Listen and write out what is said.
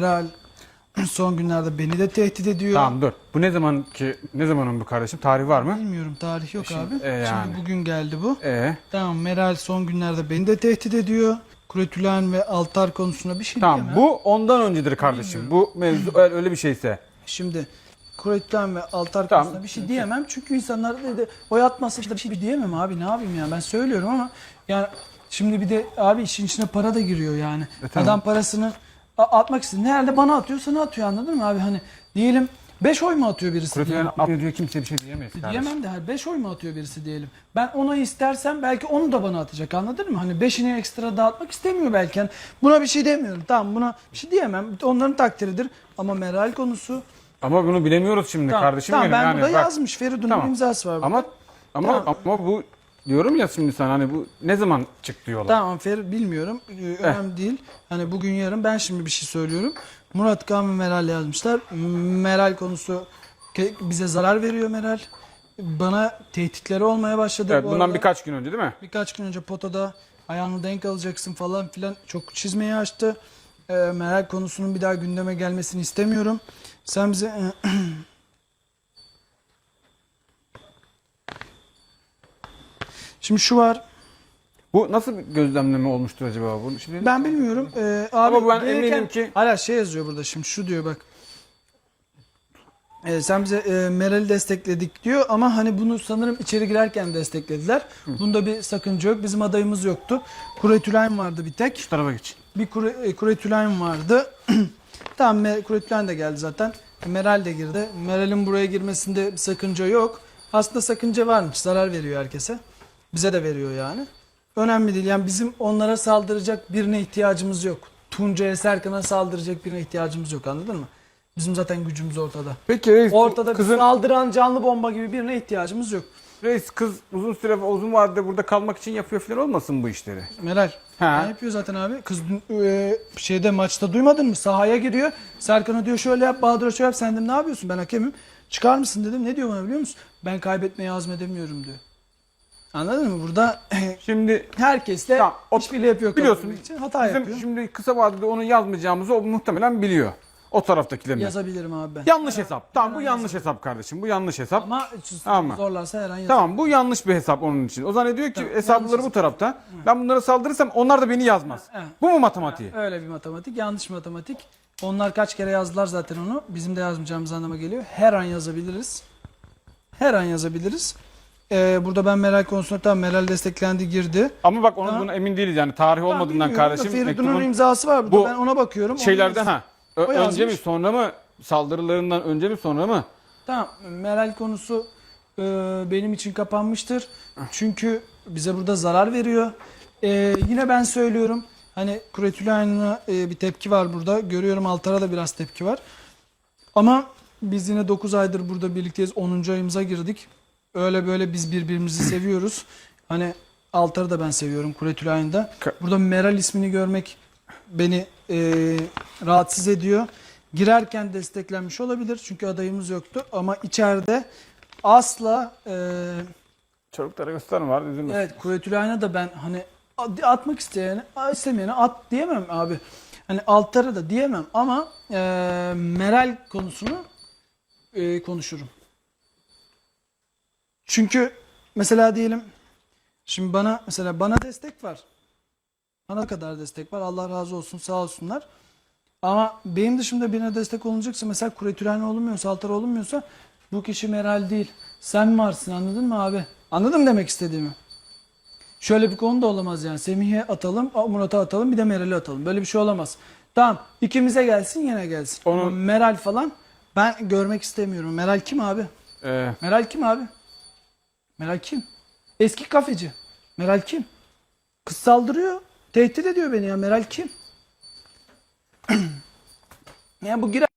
Meral son günlerde beni de tehdit ediyor. Tamam dur. Bu ne zaman ki ne zamanın bu kardeşim? Tarih var mı? Bilmiyorum tarih yok Şimdi, abi. e, yani. Şimdi bugün geldi bu. Ee, Tamam Meral son günlerde beni de tehdit ediyor. Kuretülen ve altar konusunda bir şey tamam diyemem. bu ondan öncedir kardeşim. Bu mevzu öyle bir şeyse. Şimdi kuretülen ve altar Tamam. konusunda bir şey diyemem. Çünkü insanlar dedi oy atmasa işte bir şey diyemem abi ne yapayım ya ben söylüyorum ama yani şimdi bir de abi işin içine para da giriyor yani. E, tamam. Adam parasını atmak istiyor. Nerede bana atıyor sana atıyor anladın mı abi hani diyelim 5 oy mu atıyor birisi Kuretülen diyelim. atmıyor diyor kimse bir şey diyemeyiz kardeşim. Diyemem de her 5 oy mu atıyor birisi diyelim. Ben ona istersem belki onu da bana atacak anladın mı? Hani 5'ini ekstra dağıtmak istemiyor belki. Hani buna bir şey demiyorum. Tamam buna bir şey diyemem. Onların takdiridir. Ama Meral konusu Ama bunu bilemiyoruz şimdi Tamam, kardeşim tamam benim. ben burada bak, yazmış. Feridun'un Tamam. imzası var. burada. Ama ama Tamam. ama bu diyorum ya şimdi sana hani bu ne zaman çıktı yola? Tamam Ferit bilmiyorum. Ee, Önemli değil. Hani bugün yarın ben şimdi bir şey söylüyorum. Murat Kan ve Meral yazmışlar. Meral konusu ke- bize zarar veriyor Meral. Bana tehditleri olmaya başladı Evet bu bundan arada. birkaç gün önce değil mi? Birkaç gün önce potada ayağını denk alacaksın falan filan çok çizmeyi açtı. Ee, Meral konusunun bir daha gündeme gelmesini istemiyorum. Sen bize Şimdi şu var. Bu nasıl bir gözlemleme olmuştur acaba bu? Şimdi Ben bilmiyorum. Ee, abi Ama ben gereken- eminim ki- Hala şey yazıyor burada şimdi şu diyor bak. Ee, sen bize e, Meral'i destekledik diyor ama hani bunu sanırım içeri girerken desteklediler. Bunda bir sakınca yok. Bizim adayımız yoktu. Kuretülen vardı bir tek. şu tarafa geç. Bir kure, e, Kuretülen vardı. tamam Me- Kuretülen de geldi zaten. Meral de girdi. Meral'in buraya girmesinde bir sakınca yok. Aslında sakınca varmış. Zarar veriyor herkese. Bize de veriyor yani. Önemli değil. Yani bizim onlara saldıracak birine ihtiyacımız yok. Tuncay'a Serkan'a saldıracak birine ihtiyacımız yok. Anladın mı? Bizim zaten gücümüz ortada. Peki reis Ortada bir kızın saldıran canlı bomba gibi birine ihtiyacımız yok. reis kız uzun süre uzun vadede burada kalmak için yapıyor falan olmasın bu işleri? Meral. Ha. Ne yapıyor zaten abi? Kız dün, e, şeyde maçta duymadın mı? Sahaya giriyor. Serkan'a diyor şöyle yap, Bahadır'a şöyle yap. Sen dedim ne yapıyorsun? Ben hakemim. Çıkar mısın dedim. Ne diyor bana biliyor musun? Ben kaybetmeyi azmedemiyorum diyor. Anladın mı? Burada Şimdi herkesle Tamam, o- işbirliği yapıyor. biliyorsun, için. Hata bizim yapıyor. şimdi kısa vadede onu yazmayacağımızı o muhtemelen biliyor. O taraftakilerin. Yazabilirim abi ben. Yanlış hesap. Tamam bu yanlış hesap kardeşim. Bu yanlış hesap. Ama Ama- zorlarsa her an yazarım. Tamam bu yanlış bir hesap onun için. O zannediyor ki Tamam, hesapları bu tarafta. Ben bunlara saldırırsam onlar da beni yazmaz. Ha. Bu mu matematiği? Öyle bir matematik. Yanlış matematik. Onlar kaç kere yazdılar zaten onu. Bizim de yazmayacağımız anlama geliyor. Her an yazabiliriz. Her an yazabiliriz. Ee, burada ben Meral konusunda tamam Meral desteklendi girdi. Ama bak onu buna emin değiliz yani tarih olmadığından Bilmiyorum kardeşim Feridun'un mektubun imzası var burada. bu ben ona bakıyorum. Onu şeylerde yaz- ha. Ö- O yazmış. önce mi sonra mı saldırılarından önce mi sonra mı? Tamam Meral konusu e, benim için kapanmıştır. Çünkü bize burada zarar veriyor. E, yine ben söylüyorum. Hani Kuretülay'ına e, bir tepki var burada. Görüyorum Altar'a da biraz tepki var. Ama biz yine 9 aydır burada birlikteyiz. 10. ayımıza girdik. Öyle böyle biz birbirimizi seviyoruz. Hani Altar'ı da ben seviyorum Kuretülay'ın da. Burada Meral ismini görmek beni e, rahatsız ediyor. Girerken desteklenmiş olabilir çünkü adayımız yoktu ama içeride asla e, Çocuklara gösterme var üzülme. evet Kuretülay'ına da ben hani at- atmak isteyene istemeyene at diyemem abi. Hani Altar'a da diyemem ama e, Meral konusunu e, konuşurum. Çünkü mesela diyelim şimdi bana mesela bana destek var. Bana kadar destek var. Allah razı olsun sağ olsunlar. Ama benim dışımda birine destek olunacaksa mesela Kuretülen olunmuyorsa, Altar olunmuyorsa bu kişi Meral değil. Sen varsın anladın mı abi? Anladın demek istediğimi? Şöyle bir konu da olamaz yani. Semih'e atalım, Murat'a atalım, bir de Meral'e atalım. Böyle bir şey olamaz. Tamam, ikimize gelsin yine gelsin. Onu- Ama Meral falan ben görmek istemiyorum. Meral kim abi? Ee, Meral kim abi? Meral kim? Eski kafeci. Meral kim? Kız saldırıyor. Tehdit ediyor beni ya. Meral kim? ya bu girer.